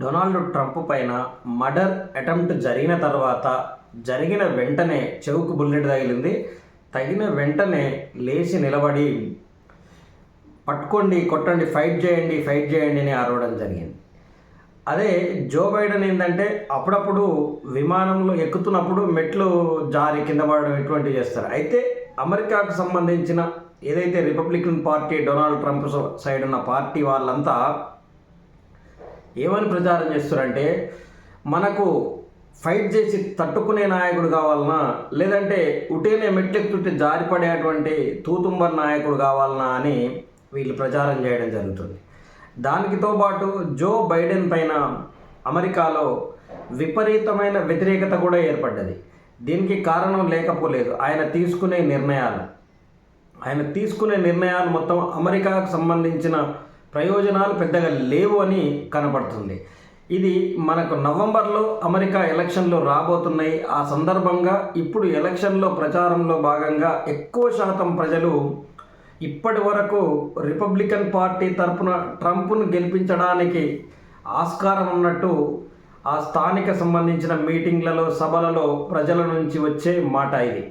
Donald Trump పైన murder attempt జరిగిన తర్వాత జరిగిన వెంటనే చెవుకు బుల్లెట్ తగిలింది. తగిన వెంటనే లేచి నిలబడి పట్టుకోండి కొట్టండి ఫైట్ చేయండి ఫైట్ చేయండి అని అరవడం జరిగింది. అదే జో బైడెన్ ఏంటంటే అప్పుడప్పుడు విమానంలో ఎక్కుతున్నప్పుడు మెట్లు జారి కింద పడడం ఇటువంటివి చేస్తారు. అయితే అమెరికాకు సంబంధించిన ఏదైతే Republican party Donald Trump side ఉన్న పార్టీ వాళ్ళంతా ఏమని ప్రచారం చేస్తారంటే మనకు ఫైట్ చేసి తట్టుకునే నాయకుడు కావాలనా? లేదంటే ఉటేనే మెట్లెక్కుతుంటే జారిపడేటువంటి తూతుంబర్ నాయకుడు కావాలనా అని వీళ్ళు ప్రచారం చేయడం జరుగుతుంది. దానికితో పాటు జో బైడెన్ పైన అమెరికాలో విపరీతమైన వ్యతిరేకత కూడా ఏర్పడ్డది. దీనికి కారణం లేకపోలేదు. ఆయన తీసుకునే నిర్ణయాలు. ఆయన తీసుకునే నిర్ణయాలు మొత్తం అమెరికాకు సంబంధించిన ప్రయోజనాలు పెద్దగా లేవు అని కనబడుతుంది. ఇది మనకు నవంబర్లో అమెరికా ఎలక్షన్లు రాబోతున్నాయి. ఆ సందర్భంగా ఇప్పుడు ఎలక్షన్లో ప్రచారంలో భాగంగా ఎక్కువ శాతం ప్రజలు ఇప్పటి వరకు రిపబ్లికన్ పార్టీ తరపున ట్రంప్ను గెలిపించడానికి ఆస్కారం ఉన్నట్టు ఆ స్థానిక సంబంధించిన మీటింగ్లలో సభలలో ప్రజల నుంచి వచ్చే మాట ఇది.